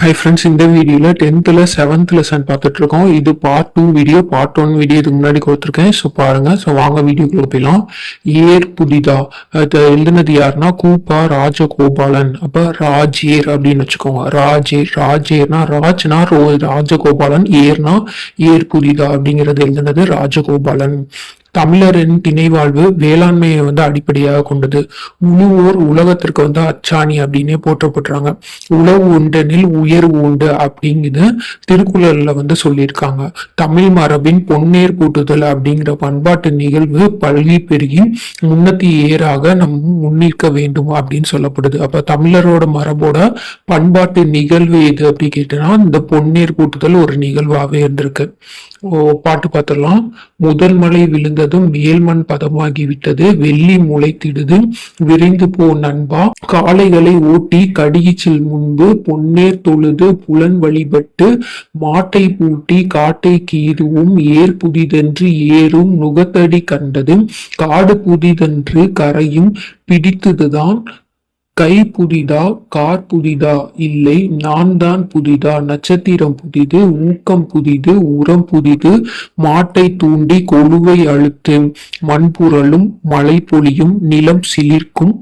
Hi friends இந்த வீடியோவில் டென்த்தில் செவன்த் லெசன் பார்த்துட்டு இருக்கோம் இது part two video part one video இதுக்கு முன்னாடி கொடுத்துருக்கேன். ஸோ பாருங்க. ஸோ வாங்க வீடியோக்குள்ள போயிடலாம். ஏர் புதிதா? அது எழுதுனது யாருன்னா கூப்பா ராஜகோபாலன். அப்போ ராஜேர் அப்படின்னு வச்சுக்கோங்க. ராஜேர் ராஜேர்னா ராஜ்னா ரோ ராஜகோபாலன். ஏர்னா ஏர் புதிதா அப்படிங்கிறது எழுதுனது ராஜகோபாலன். தமிழரின் திணைவாழ்வு வேளாண்மையை வந்து அடிப்படையாக கொண்டது. உழுவோர் உலகத்திற்கு வந்து அச்சாணி அப்படின்னே போற்றப்படுறாங்க உழவு உண்டனில் உயர்வு உண்டு அப்படிங்கிறது திருக்குறள்ல வந்து சொல்லியிருக்காங்க. தமிழ் மரபின் பொன்னேர் கூட்டுதல் அப்படிங்கிற பண்பாட்டு நிகழ்வு பல்கி பெருகி முன்னத்தி ஏறாக நம் முன்னிற்க வேண்டும் அப்படின்னு சொல்லப்படுது. அப்ப தமிழரோட மரபோட பண்பாட்டு நிகழ்வு எது அப்படி கேட்டனா இந்த பொன்னேர் கூட்டுதல் ஒரு நிகழ்வாகவே இருந்திருக்கு. ஓ பாட்டு பார்த்தலாம் முதல் மழை விழுந்ததும் மேல்மண் பதமாகிவிட்டது. வெள்ளி முளைத்திடுது. விரைந்து போ நண்பா. காளைகளை ஓட்டி கடிகிச்சில் முன்பு பொன்னேர் தொழுது புலன் வழிபட்டு மாட்டை பூட்டி காட்டை கீதுவும் ஏர் புதிதென்று ஏறும் நுகத்தடி கண்டது காடு புதிதென்று கரையும் பிடித்ததுதான் கை புதிதா கார் புதிதா? இல்லை நான் தான் புதிதா. நட்சத்திரம் புதிது ஊக்கம் புதிது உரம் புதிது. மாட்டை தூண்டி கொழுவை அழுத்து மண்புரளும் மழை பொழியும் நிலம் சிலிர்க்கும்.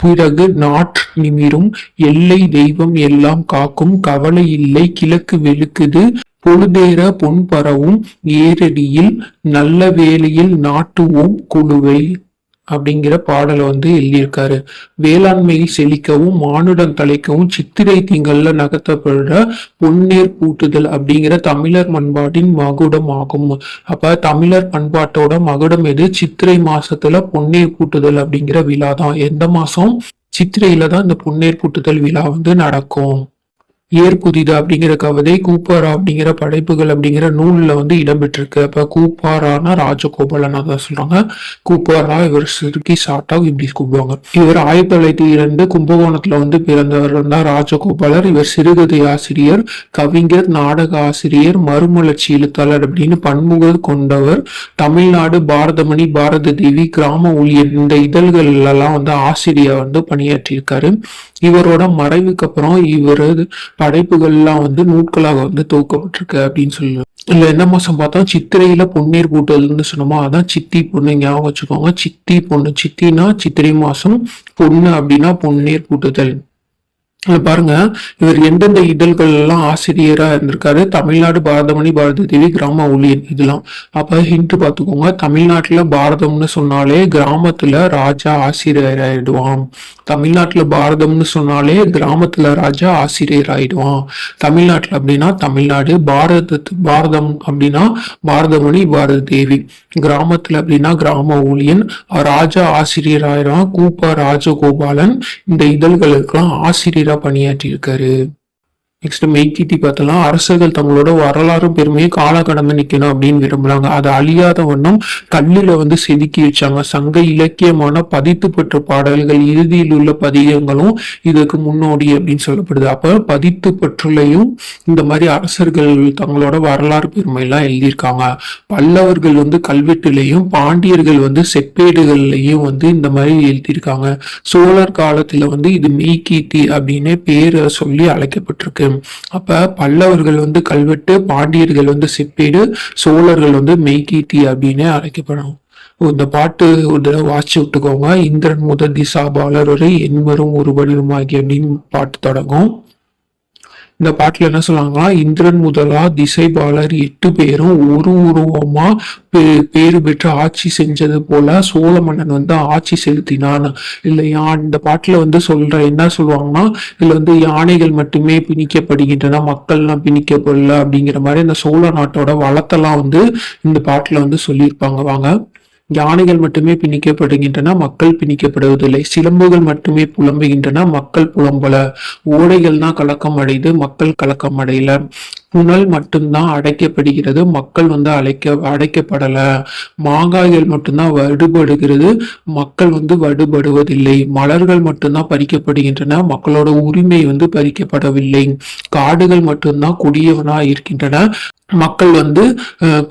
பிறகு நாற்று நிமிரும். எல்லை தெய்வம் எல்லாம் காக்கும். கவலை இல்லை கிழக்கு வெளுக்குது. பொழுதேற பொன் பரவும். ஏரடியில் நல்ல வேளையில் நாட்டுவோம் குழுவை. அப்படிங்கிற பாடலை வந்து எழுதியிருக்காரு. வேளாண்மையை செழிக்கவும் மானுடம் தலைக்கவும் சித்திரை திங்கள்ல நகர்த்தப்படுற பொன்னேர் பூட்டுதல் அப்படிங்கிற தமிழர் பண்பாட்டின் மகுடம் ஆகும் அப்ப தமிழர் பண்பாட்டோட மகுடம் எது? சித்திரை மாசத்துல பொன்னேர் பூட்டுதல் அப்படிங்கிற விழா தான் எந்த மாசம்? சித்திரையில தான் இந்த பொன்னேர் பூட்டுதல் விழா வந்து நடக்கும். ஏர் புதிதா அப்படிங்கிற கவிதை கூப்பாரா அப்படிங்கிற படைப்புகள் அப்படிங்கிற நூலில் வந்து இடம்பெற்றிருக்கு. அப்போ கூப்பாரானா ராஜகோபாலனா தான் சொல்றாங்க. கூப்பாரா இவர் சுருக்கி சாட்டா இப்படி கூப்பிடுவாங்க. இவர் ஆயிரத்தி தொள்ளாயிரத்தி இரண்டு கும்பகோணத்துல வந்து பிறந்தவர் தான் ராஜகோபாலர். இவர் சிறுகதை ஆசிரியர் கவிஞர் நாடக ஆசிரியர் மறுமலர்ச்சி எழுத்தாளர் அப்படின்னு பன்முக கொண்டவர். தமிழ்நாடு பாரதமணி பாரத தேவி கிராம ஊழியர் இந்த இதழ்கள்லாம் எல்லாம் வந்து ஆசிரியர் வந்து பணியாற்றியிருக்காரு. இவரோட மறைவுக்கு அப்புறம் இவரது படைப்புகள்லாம் வந்து நூட்களாக வந்து துவக்கப்பட்டிருக்கு அப்படின்னு சொல்லலாம் இல்ல என்ன மாசம் பார்த்தா சித்திரையில பொன்னீர் பூட்டதுன்னு சொன்னோமோ? அதான் சித்தி பொண்ணு ஞாபகம் வச்சுக்கோங்க. சித்தி பொண்ணு சித்தினா சித்திரை மாசம் பொண்ணு அப்படின்னா பொன்னீர் பூட்டுதல். பாருங்க இவர் எந்தெந்த இதழ்கள் எல்லாம் ஆசிரியரா இருந்திருக்காரு தமிழ்நாடு பாரதமணி பாரத தேவி கிராம ஊழியன் இதெல்லாம். அப்ப ஹிண்ட் பாத்துக்கோங்க தமிழ்நாட்டுல பாரதம்னு சொன்னாலே கிராமத்துல ராஜா ஆசிரியர் ஆயிடுவான் தமிழ்நாட்டுல பாரதம்னு சொன்னாலே கிராமத்துல ராஜா ஆசிரியர் ஆயிடுவான் தமிழ்நாட்டுல அப்படின்னா தமிழ்நாடு பாரத பாரதம் அப்படின்னா பாரதமணி பாரத தேவி. கிராமத்துல அப்படின்னா கிராம ஊழியன் ராஜா ஆசிரியர் ஆயிடுவான் கூப்பா ராஜகோபாலன் இந்த இதழ்களுக்கெல்லாம் ஆசிரியரா பணியாற்றி இருக்காரு நெக்ஸ்ட் மெய்கிட்டி பார்த்தலாம் அரசர்கள் தங்களோட வரலாறும் பெருமையை கால கடந்து நிக்கணும் அப்படின்னு விரும்புறாங்க. அது அழியாத வண்ணம் கல்லில் வந்து செதுக்கி வச்சாங்க. சங்க இலக்கியமான பதித்து பெற்ற பாடல்கள் இறுதியில் உள்ள பதிகங்களும் இதுக்கு முன்னோடி அப்படின்னு சொல்லப்படுது. அப்ப பதித்து பற்றுலையும் இந்த மாதிரி அரசர்கள் தங்களோட வரலாறு பெருமையெல்லாம் எழுதியிருக்காங்க. பல்லவர்கள் வந்து கல்வெட்டுலையும் பாண்டியர்கள் வந்து செப்பேடுகள்லையும் வந்து இந்த மாதிரி எழுதியிருக்காங்க. சோழர் காலத்துல வந்து இது மெய்கீத்தி அப்படின்னு பேரை சொல்லி அழைக்கப்பட்டிருக்கு. அப்ப பல்லவர்கள் வந்து கல்வெட்டு பாண்டியர்கள் வந்து சிப்பீடு சோழர்கள் வந்து மெய்கீர்த்தி அப்படின்னு அழைக்கப்படும். இந்த பாட்டு ஒரு தடவை வாசிச்சு விட்டுக்கோங்க. இந்திரன் முதல் திசாபாலர் வரை என்வரும் ஒரு வடிவமாகி அப்படின்னு பாட்டு தொடங்கும். இந்த பாட்டுல என்ன சொல்றாங்கன்னா இந்திரன் முதலா திசைபாலர் எட்டு பேரும் ஒரு உருவமா பே- பெற்று ஆட்சி செஞ்சது போல சோழ மன்னன் வந்து ஆட்சி செலுத்தினான். இல்லையா இந்த பாட்டுல வந்து சொல்ற என்ன சொல்லுவாங்கன்னா இதுல வந்து யானைகள் மட்டுமே பிணிக்கப்படுகின்றன மக்கள்லாம் பிணிக்கப்படல. அப்படிங்கிற மாதிரி இந்த சோழ நாட்டோட வளத்தெல்லாம் வந்து இந்த பாட்டுல வந்து சொல்லியிருப்பாங்க. வாங்க. யானைகள் மட்டுமே பிணிக்கப்படுகின்றன மக்கள் பிணிக்கப்படுவதில்லை. சிலம்புகள் மட்டுமே புலம்புகின்றன மக்கள் புலம்பல. ஓடைகள் தான் கலக்கம் அடையுது மக்கள் கலக்கம் அடையல புனல் மட்டும்தான் அடைக்கப்படுகிறது. மக்கள் வந்து அழைக்க அடைக்கப்படல. மாங்காய்கள் மட்டும்தான் வடுபடுகிறது. மக்கள் வந்து வடுபடுவதில்லை. மலர்கள் மட்டும்தான் பறிக்கப்படுகின்றன. மக்களோட உரிமை வந்து பறிக்கப்படவில்லை. காடுகள் மட்டும்தான் குடியவனா இருக்கின்றன. மக்கள் வந்து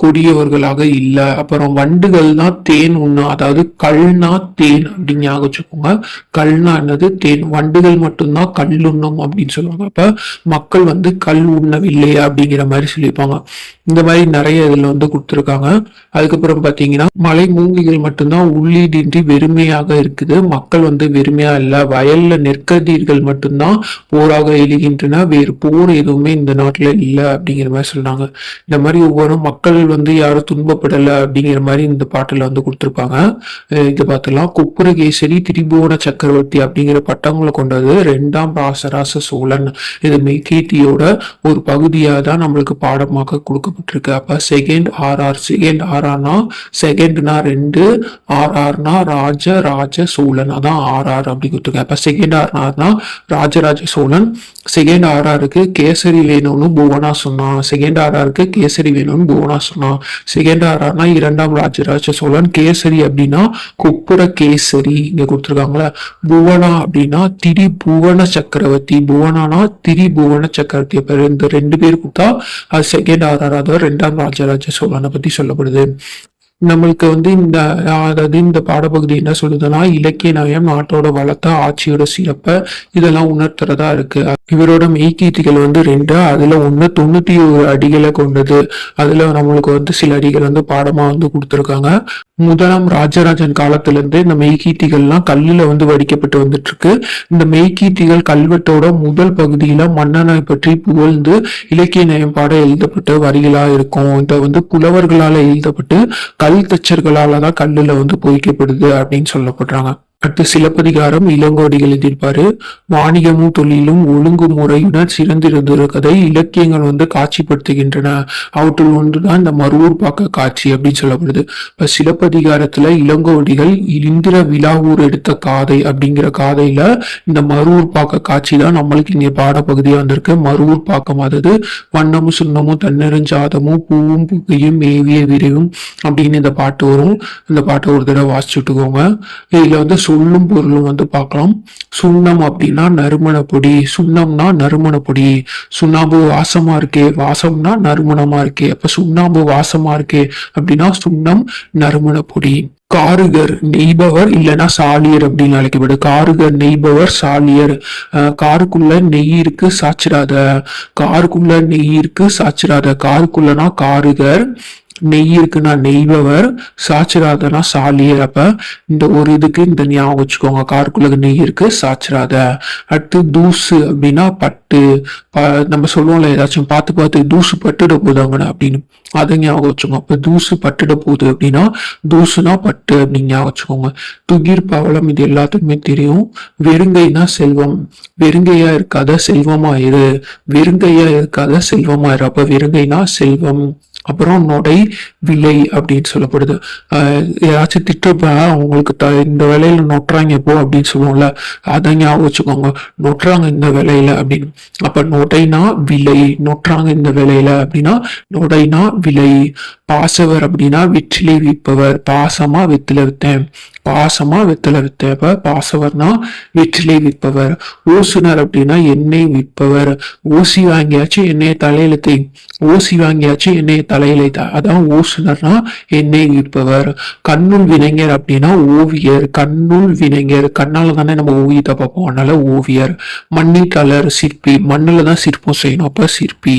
கொடியவர்களாக இல்ல. அப்புறம் வண்டுகள் தான் தேன் உண்ணும் அதாவது கல்னா தேன் அப்படின்னு ஞாபகம் வச்சுக்கோங்க. கல்னா என்னது? தேன். வண்டுகள் மட்டும்தான் கல் உண்ணும் அப்படின்னு சொல்லுவாங்க. அப்ப மக்கள் வந்து கல் உண்ணவில்லை அப்படிங்கிற மாதிரி சொல்லியிருப்பாங்க. இந்த மாதிரி நிறைய இதுல வந்து கொடுத்துருக்காங்க. அதுக்கப்புறம் பாத்தீங்கன்னா மலை மூங்கிகள் மட்டும்தான் உள்ளீடின்றி வெறுமையாக இருக்குது. மக்கள் வந்து வெறுமையா இல்ல. வயல்ல நெற்கதிர்கள் மட்டும்தான் போராக எழுகின்றன. வேறு போர் எதுவுமே இந்த நாட்டுல இல்ல அப்படிங்கிற மாதிரி சொல்றாங்க. இந்த மாதிரி ஒவ்வொரு மக்கள் வந்து யாரும் துன்பப்படல அப்படிங்கிற மாதிரி இந்த பாட்டுல வந்து கொடுத்துருப்பாங்க. இது பார்த்துலாம் குப்புரகேசரி திரிபுவன சக்கரவர்த்தி அப்படிங்கிற பட்டங்களை கொண்டது ரெண்டாம் ராசராச சோழன். இது மெய்கீர்த்தியோட ஒரு பகுதியா தான் நம்மளுக்கு பாடமாக கொடுக்கப்பட்டிருக்கு. அப்ப செகண்ட் ஆர்ஆர் செகண்ட் ஆர்ஆர்னா செகண்ட்னா ரெண்டு ஆர்ஆர்னா ராஜ ராஜ சோழன். அதான் ஆர்ஆர் அப்படி கொடுத்துருக்கேன் அப்போ செகண்ட் ஆர்ஆர்னா ராஜராஜ சோழன். செகண்ட் ஆர்ஆருக்கு கேசரி வேணும்னு புவனா சொன்னான் செகண்ட் ஆர்ஆருக்கு கேசரி வேணும்னு புவனா சொன்னான் செகண்ட் ஆர்ஆர்னா இரண்டாம் ராஜராஜ சோழன். கேசரி அப்படின்னா குப்புர கேசரி இங்க கொடுத்துருக்காங்களே புவனா அப்படின்னா திரி புவன சக்கரவர்த்தி. புவனானா திரி புவன சக்கரவர்த்தி இந்த ரெண்டு பேர் தான் அது செகண்ட் ஆர்ஆர் அதாவது ரெண்டாம் ராஜராஜ சோழனை பத்தி சொல்லப்படுது. நம்மளுக்கு வந்து இந்த அதாவது இந்த பாடப்பகுதி என்ன சொல்லுதுன்னா இலக்கிய நயம் நாட்டோட வளத்தை ஆட்சியோட சிறப்பை இதெல்லாம் உணர்த்துறதா இருக்கு. இவரோட மெய்கீர்த்திகள் வந்து ரெண்டு அதுல ஒண்ணு தொண்ணூத்தி ஒரு அடிகளை கொண்டது. அதுல நம்மளுக்கு வந்து சில அடிகள் வந்து பாடமா வந்து கொடுத்துருக்காங்க. முதலாம் ராஜராஜன் காலத்துல இருந்து இந்த மெய்கீத்திகள்லாம் கல்லுல வந்து வடிக்கப்பட்டு வந்துட்டு இருக்கு இந்த மெய்கீத்திகள் கல்வெட்டோட முதல் பகுதியில மன்னனை பற்றி புகழ்ந்து இலக்கிய நயம் பாட எழுதப்பட்ட வரிகளா இருக்கும். இதை வந்து புலவர்களால எழுதப்பட்டு கல் தச்சர்களால தான் கல்லுல வந்து பொறிக்கப்படுது அப்படின்னு சொல்லப்படுறாங்க. அடுத்து சிலப்பதிகாரம் இளங்கோடிகள் எழுதியிருப்பாரு வாணிகமும் தொழிலும் ஒழுங்கு ஒழுங்குமுறையுடன் சிறந்திருந்திருக்கதை இலக்கியங்கள் வந்து காட்சிப்படுத்துகின்றன. அவற்றுள் ஒன்றுதான் இந்த மருவூர் பாக்க காட்சி அப்படின்னு சொல்லப்படுது. இப்ப சிலப்பதிகாரத்துல இளங்கோடிகள் இந்திர விழாவூர் எடுத்த காதை அப்படிங்கிற காதையில இந்த மருவூர் பாக்க காட்சி தான் நம்மளுக்கு இங்க பாடப்பகுதியா வந்திருக்கு. மருவூர் பாக்கம் அதாவது வண்ணமும் சுண்ணமும் தன்னெருஞ்சாதமும் பூவும் புகையும் மேவிய விரைவும் அப்படின்னு இந்த பாட்டு வரும். இந்த பாட்டை ஒரு தடவை வாசிச்சுட்டுக்கோங்க. இதுல வந்து சொல்லும் பொருளும் வந்து பார்க்கலாம். சுண்ணம் அப்படின்னா நறுமண பொடி. சுண்ணம்னா நறுமண பொடி. சுண்ணாம்பு வாசமா இருக்கே. வாசம்னா நறுமணமா இருக்கே. அப்ப சுண்ணாம்பு வாசமா இருக்கே அப்படின்னா சுண்ணம் நறுமண பொடி. காருகர் நெய்பவர் இல்லைன்னா சாலியர் அப்படின்னு அழைக்கப்படும். காருகர் நெய்பவர் சாலியர். காருக்குள்ள நெய் இருக்கு சாச்சிராத காருக்குள்ள நெய் இருக்கு சாச்சிராத காருக்குள்ளனா காருகர் நெய் இருக்குன்னா நெய்பவர் சாச்சிராதனா சாலியர் அப்ப இந்த ஒரு இதுக்கு இந்த ஞாபகம் வச்சுக்கோங்க. காருக்குள்ள நெய் இருக்கு சாச்சிராத. அடுத்து தூசு அப்படின்னா பட்டு. நம்ம சொல்லுவோம்ல ஏதாச்சும் பார்த்து பார்த்து தூசு பட்டுட போதாங்கண்ணா அப்படின்னு. அதை ஞாபகம் வச்சுக்கோங்க. அப்ப தூசு பட்டுட போகுது அப்படின்னா தூசுனா பட்டு அப்படின்னு ஞாபகம் வச்சுக்கோங்க. துகிர் பவளம் இது எல்லாத்துக்குமே தெரியும். வெறுங்கைனா செல்வம். வெறுங்கையா இருக்காத செல்வமா இரு வெறுங்கையா இருக்காத செல்வமா இரு அப்ப வெறுங்கைனா செல்வம். அப்புறம் நொடை விலை அப்படின்னு சொல்லப்படுது. ஏதாச்சும் யாராச்சும் திட்டப்ப அவங்களுக்கு த இந்த விலையில நொட்டுறாங்க போ அப்படின்னு சொல்லுவோம்ல அதை ஞாபகம் வச்சுக்கோங்க. நொட்டுறாங்க இந்த விலையில அப்படின்னு. அப்ப நொடைனா விலை நொட்டுறாங்க இந்த விலையில அப்படின்னா நொடைனா விலை பாசவர் அப்படின்னா வெற்றிலை விற்பவர் பாசமா வெத்தில வித்தேன் பாசமா வெத்தில வித்தேன். அப்ப பாசவர்னா வெற்றிலை விற்பவர். ஓசுனர் அப்படின்னா எண்ணெய் விற்பவர். ஊசி வாங்கியாச்சு எண்ணெயை தலையில தேய். ஊசி வாங்கியாச்சு எண்ணெயை தலையில அதான் ஓசுனர்னா என்னை விற்பவர் கண்ணுள் வினைஞர் அப்படின்னா ஓவியர். கண்ணுள் வினைஞர். கண்ணால தானே நம்ம ஓவியத்தை பார்ப்போம். அதனால ஓவியர். மண்ணிட்டாளர் சிற்பி. மண்ணில் தான் சிற்பம் செய்யணும். அப்ப சிற்பி.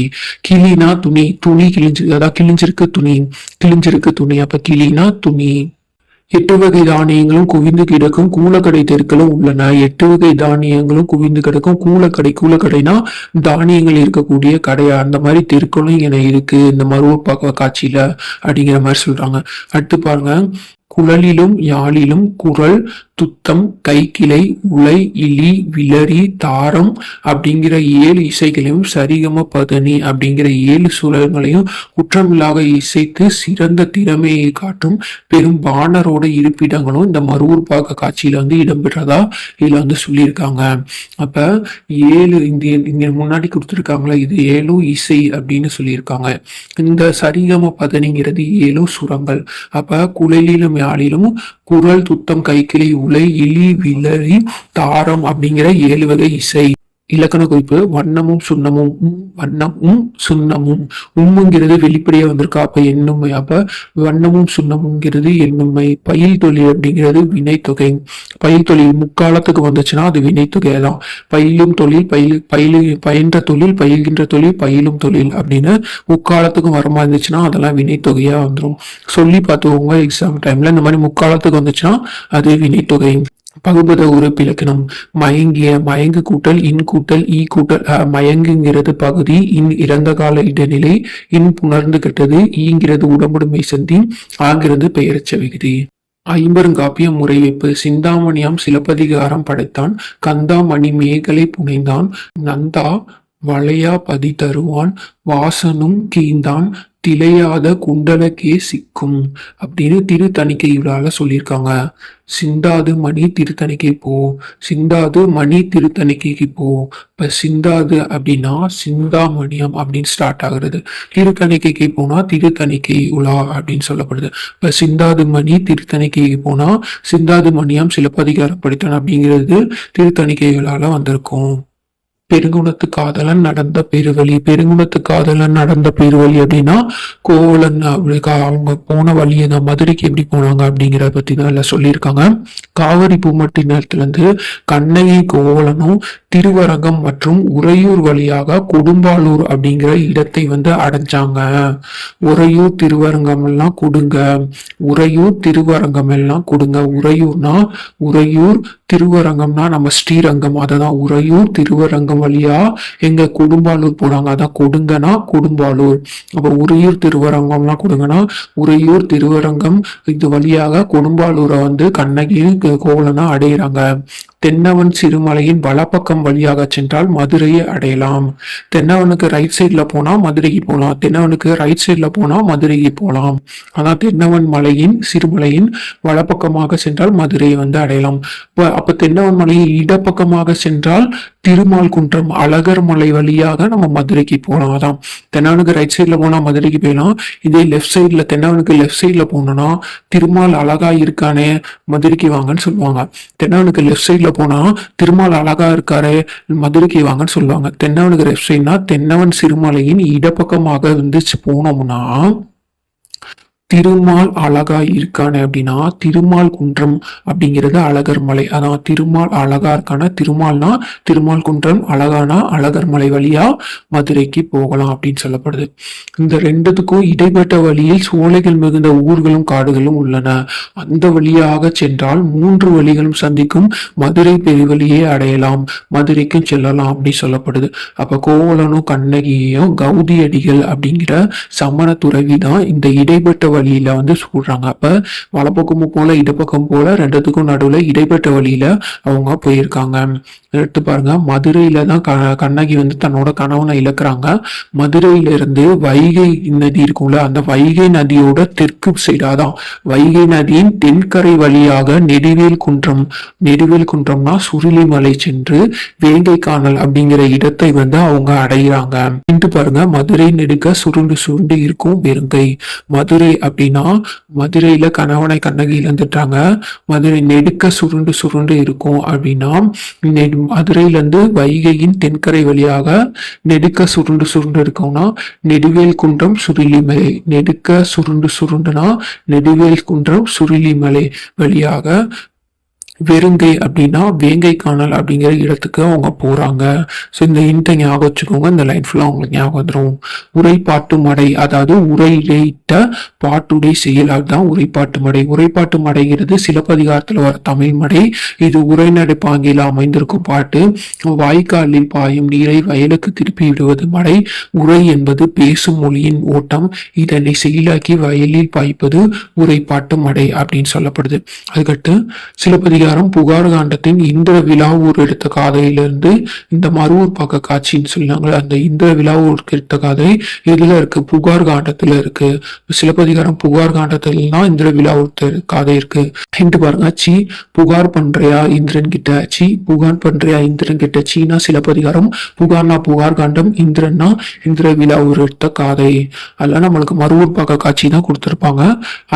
கிளினா துணி. துணி கிழிஞ்சு அதான் கிழிஞ்சிருக்கு துணி. கிழிஞ்சிருக்கு துணி. அப்ப கிளினா துணி. எட்டு வகை தானியங்களும் குவிந்து கிடக்கும் கூலக்கடை தெருக்களும் உள்ளன. எட்டு வகை தானியங்களும் குவிந்து கிடக்கும் கூலக்கடை கூலக்கடைனா தானியங்கள் இருக்கக்கூடிய கடையா அந்த மாதிரி தெருக்களும் என இருக்கு. இந்த மருவூர் பார்க்க காட்சியில அப்படிங்கிற மாதிரி சொல்றாங்க. அடுத்து பாருங்க. குழலிலும் யாழிலும் குரல் துத்தம் கைக்கிளை உலை இலி விளரி தாரம் அப்படிங்கிற ஏழு இசைகளையும் சரிகம பதனி அப்படிங்கிற ஏழு சுரங்களையும் குற்றமில்லாக இசைத்து சிறந்த திறமையை காட்டும் பெரும் பாணரோட இருப்பிடங்களும் இந்த மருவூர் காட்சியில வந்து இடம்பெற்றதா இதுல வந்து சொல்லியிருக்காங்க. அப்ப ஏழு இந்த இங்க முன்னாடி கொடுத்துருக்காங்களா இது ஏழும் இசை அப்படின்னு சொல்லியிருக்காங்க. இந்த சரிகம பதனிங்கிறது ஏழும் சுரங்கள். அப்ப குழலிலும் யாழிலும் குரல் துத்தம் கைக்கிளை உலை இலி விளரி தாரம் அப்படிங்கிற ஏழு வகை இசை. இலக்கண குறிப்பு வண்ணமும் சுண்ணமும் உம், வண்ணமும் சுண்ணமும். உம்முங்கிறது வெளிப்படையா வந்திருக்கா? அப்ப எண்ணுமை அப்ப வண்ணமும் சுண்ணமுங்கிறது எண்ணுமை பயில் தொழில் அப்படிங்கிறது வினைத்தொகை பயில் தொழில் முக்காலத்துக்கு வந்துச்சுன்னா அது வினைத்தொகை தான் பயிலும் தொழில் பயில் பயிலு பயின்ற தொழில் பயில்கின்ற தொழில் பயிலும் தொழில் அப்படின்னு முக்காலத்துக்கும் வர மாதிரி இருந்துச்சுன்னா அதெல்லாம் வினைத்தொகையா வந்துடும் சொல்லி பார்த்துக்கோங்க எக்ஸாம் டைம்ல இந்த மாதிரி முக்காலத்துக்கு வந்துச்சுன்னா அது வினைத்தொகை பகுபத உறுப்பு இலக்கணம் மயங்கிய மயங்கு கூட்டல் இன் கூட்டல் ஈ கூட்டல் அஹ், மயங்குங்கிறது பகுதி இன் இறந்த கால இடைநிலை இன் புணர்ந்து கெட்டது ஈங்கிறது உடம்புடுமை சந்தி ஆகிறது பெயரச்ச விகுதி ஐம்பருங்காப்பியம் முறைவைப்பு சிந்தாமணியாம் சிலப்பதிகாரம் படைத்தான் கந்தா மணி மேகலை புனைந்தான் நந்தா வளையா பதி தருவான் வாசனும் கீந்தான் திளையாத குண்டலக்கே சிக்கும் அப்படின்னு திருத்தணிக்கையுளால சொல்லியிருக்காங்க. சிந்தாது மணி திருத்தணிக்கை போ சிந்தாது மணி திருத்தணிக்கைக்கு போ. இப்போ சிந்தாது அப்படின்னா சிந்தாமணியம் அப்படின்னு ஸ்டார்ட் ஆகுறது. திருத்தணிக்கைக்கு போனா திருத்தணிக்கை உலா அப்படின்னு சொல்லப்படுது. இப்போ சிந்தாது மணி திருத்தணிக்கைக்கு போனா சிந்தாது மணியம் சிலப்பதிகாரம் படித்தான் அப்படிங்கிறது திருத்தணிக்கைகளால வந்திருக்கும். பெருங்குணத்து காதலன் நடந்த பெருவழி பெருங்குணத்து காதலன் நடந்த பெருவழி அப்படின்னா கோவலன் கா- அவங்க போன வழியை தான் மதுரைக்கு எப்படி போனாங்க அப்படிங்கிறத பத்தி தான் எல்லாம் சொல்லியிருக்காங்க. காவிரி பூமட்டினத்துல இருந்து கண்ணகி கோவலனும் திருவரங்கம் மற்றும் உறையூர் வழியாக கொடும்பாலூர் அப்படிங்கிற இடத்தை வந்து அடைஞ்சாங்க. உறையூர் திருவரங்கம் எல்லாம் கொடுங்க. உறையூர் திருவரங்கம் எல்லாம் கொடுங்க. உறையூர்னா உறையூர் திருவரங்கம்னா நம்ம ஸ்ரீரங்கம். அததான் உறையூர் திருவரங்கம் வழியா எங்க குடும்பாலூர் போறாங்க. அதான் கொடுங்கன்னா குடும்பாலூர். அப்ப உறையூர் திருவரங்கம்லாம் கொடுங்கன்னா உறையூர் திருவரங்கம் இது வழியாக கொடும்பாலூரை வந்து கண்ணகியும் கோவலனா அடையிறாங்க. தென்னவன் சிறுமலையின் வலப்பக்கம் வழியாக சென்றால் மதுரையை அடையலாம். தென்னவனுக்கு ரைட் சைட்ல போனா மதுரைக்கு போகலாம் தென்னவனுக்கு ரைட் சைட்ல போனா மதுரைக்கு போகலாம் அதான் தென்னவன் மலையின் சிறுமலையின் வலப்பக்கமாக சென்றால் மதுரையை வந்து அடையலாம். அப்ப அப்ப தென்னவன் மலையின் இடப்பக்கமாக சென்றால் திருமால் குன்றம் அழகர் மலை வழியாக நம்ம மதுரைக்கு போகலாம். அதான் தென்னானுக்கு ரைட் சைட்ல போனா மதுரைக்கு போயிடலாம். இதே லெஃப்ட் சைட்ல தென்னானுக்கு லெஃப்ட் சைட்ல போனோம்னா திருமால் அழகா இருக்கானே மதுரைக்கு வாங்கன்னு சொல்லுவாங்க. தென்னானுக்கு லெஃப்ட் சைட்ல போனா திருமால் அழகா இருக்காரு மதுரைக்கு வாங்கன்னு சொல்லுவாங்க. தென்னானுக்கு லெஃப்ட் சைட்னா தென்னவன் சிறுமலையின் இடப்பக்கமாக இருந்துச்சு போனோம்னா திருமால் அழகா இருக்கானே அப்படின்னா திருமால் குன்றம் அப்படிங்கிறது அழகர் மலை. அதான் திருமால் அழகா இருக்கான? திருமால்னா திருமால் குன்றம் அழகானா அழகர் மலை வழியா மதுரைக்கு போகலாம் அப்படின்னு சொல்லப்படுது. இந்த ரெண்டுத்துக்கும் இடைப்பட்ட வழியில் சோலைகள் மிகுந்த ஊர்களும் காடுகளும் உள்ளன. அந்த வழியாக சென்றால் மூன்று வழிகளும் சந்திக்கும் மதுரை பெருவழியே அடையலாம். மதுரைக்கும் செல்லலாம் அப்படின்னு சொல்லப்படுது. அப்ப கோவலனும் கண்ணகியையும் கௌதி அடிகள் அப்படிங்கிற சமண துறவி தான் இந்த இடைப்பட்ட வழியில வந்து சூடுறாங்க. அப்ப வலப்பக்கமும் போல இடப்பக்கம் போல ரெண்டுத்துக்கும் நடுவுல இடைப்பட்ட வழியில அவங்க போயிருக்காங்க. எடுத்து பாருங்க. மதுரையில தான் க- கண்ணகி வந்து தன்னோட கணவனை இழக்கிறாங்க. மதுரையில இருந்து வைகை நதி இருக்கும்ல அந்த வைகை நதியோட தெற்கு சைடாதான் வைகை நதியின் தென்கரை வழியாக நெடுவேல் குன்றம் நெடுவேல் குன்றம்னா சுருளிமலை சென்று வேங்கை காணல் அப்படிங்கிற இடத்தை வந்து அவங்க அடைகிறாங்க பாருங்க. மதுரை நெடுக்க சுருண்டு சுருண்டு இருக்கும் வெறுங்கை மதுரை அப்படின்னா மதுரையில கணவனை கண்ணகி இழந்துட்டாங்க. மதுரை நெடுக்க சுருண்டு சுருண்டு இருக்கும். அப்படின்னா நெடு- மதுரையில இருந்து வைகையின் தென்கரை வழியாக நெடுக்க சுருண்டு சுருண்டு இருக்கும்னா நெடுவேல் குன்றம் சுருளிமலை நெடுக்க சுருண்டு சுருண்டுனா நெடுவேல் குன்றம் சுருளிமலை வழியாக வெறுங்கை அப்படின்னா வேங்கை காணல் அப்படிங்கிற இடத்துக்கு அவங்க போறாங்க. ஸோ இந்த இன்ட்டை ஞாபகம் வச்சுக்கோங்க. இந்த லைன் ஃபுல்லாக அவங்களுக்கு ஞாபகம் வந்துடும் உரைப்பாட்டு மடை அதாவது உரையிட்ட பாட்டுடை செயலால் தான் உரைப்பாட்டு மடை. உரைப்பாட்டு மடைங்கிறது சிலப்பதிகாரத்தில் வர தமிழ் மடை. இது உரைநடை பாங்கில் அமைந்திருக்கும் பாட்டு. வாய்க்காலில் பாயும் நீரை வயலுக்கு திருப்பி விடுவது மடை. உரை என்பது பேசும் மொழியின் ஓட்டம். இதனை செயலாக்கி வயலில் பாய்ப்பது உரைப்பாட்டு மடை அப்படின்னு சொல்லப்படுது. அதுக்கடுத்து சிலப்பதிகாரம் புகார் காண்டத்தின் இந்திர விழாவூர் எடுத்த கதையிலிருந்து இந்த மருவூர் பக்க காட்சின்னு சொன்னாங்க அந்த இந்திர விழாவூருக்கு எடுத்த கதை இதுல இருக்கு புகார் காண்டத்துல இருக்கு. சிலப்பதிகாரம் புகார் காண்டத்துல தான் இந்திர விழாவூர் கதை இருக்கு. ஹிண்ட் பாருங்க சி புகார் பண்றியா இந்திரன் கிட்ட? சி புகார் பண்றியா இந்திரன் கிட்ட? சீனா சிலப்பதிகாரம் புகார்னா புகார் காண்டம் இந்திரன்னா இந்திர விழாவூர் எடுத்த கதை. அதெல்லாம் நம்மளுக்கு மருவூர் பக்க காட்சி தான் கொடுத்துருப்பாங்க.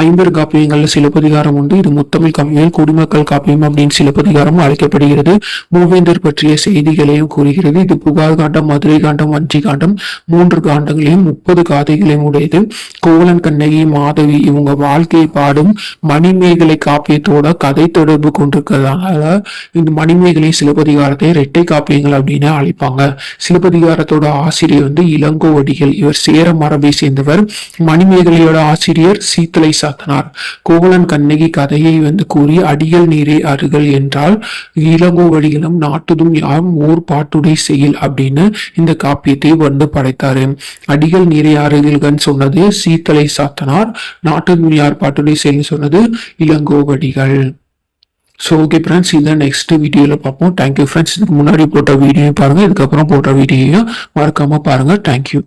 ஐம்பெரு காப்பியங்கள்ல சிலப்பதிகாரம் உண்டு. இது முத்தமிழ் காப்பியங்கள் குடிமக்கள் காப்பியம் காப்பியம் அப்படின்னு சிலப்பதிகாரம் அழைக்கப்படுகிறது. மூவேந்தர் பற்றிய செய்திகளையும் கூறுகிறது. இது புகார் காண்டம் மதுரை காண்டம் வஞ்சி காண்டம். மூன்று காண்டங்களையும் முப்பது காதைகளையும் உடையது. கோவலன் கண்ணகி மாதவி இவங்க வாழ்க்கையை பாடும் மணிமேகலை காப்பியத்தோட கதை தொடர்பு கொண்டிருக்கிறதுனால இந்த மணிமேகலை சிலப்பதிகாரத்தை இரட்டை காப்பியங்கள் அப்படின்னு அழைப்பாங்க. சிலப்பதிகாரத்தோட ஆசிரியர் வந்து இளங்கோவடிகள். இவர் சேர மரபை சேர்ந்தவர். மணிமேகலையோட ஆசிரியர் சீத்தலை சாத்தனார். கோவலன் கண்ணகி கதையை வந்து கூறி அடிகள் நீரே அருகல் என்றால் இளங்கோ வழியிலும் நாட்டுதும் யாரும் ஓர் பாட்டுடை செயல் அப்படின்னு இந்த காப்பியத்தை வந்து படைத்தாரு. அடிகள் நீரே அருகல்கன்னு சொன்னது சீத்தலை சாத்தனார் நாட்டுதும் யார் பாட்டுடை செயல் சொன்னது இளங்கோவடிகள் ஸோ ஓகே ஃப்ரெண்ட்ஸ் இதை நெக்ஸ்ட் வீடியோவில் பார்ப்போம். தேங்க்யூ ஃப்ரெண்ட்ஸ் இதுக்கு முன்னாடி போட்ட வீடியோ பாருங்கள் இதுக்கப்புறம் போட்ட வீடியோயும் மறக்காமல் பாருங்கள் தேங்க்யூ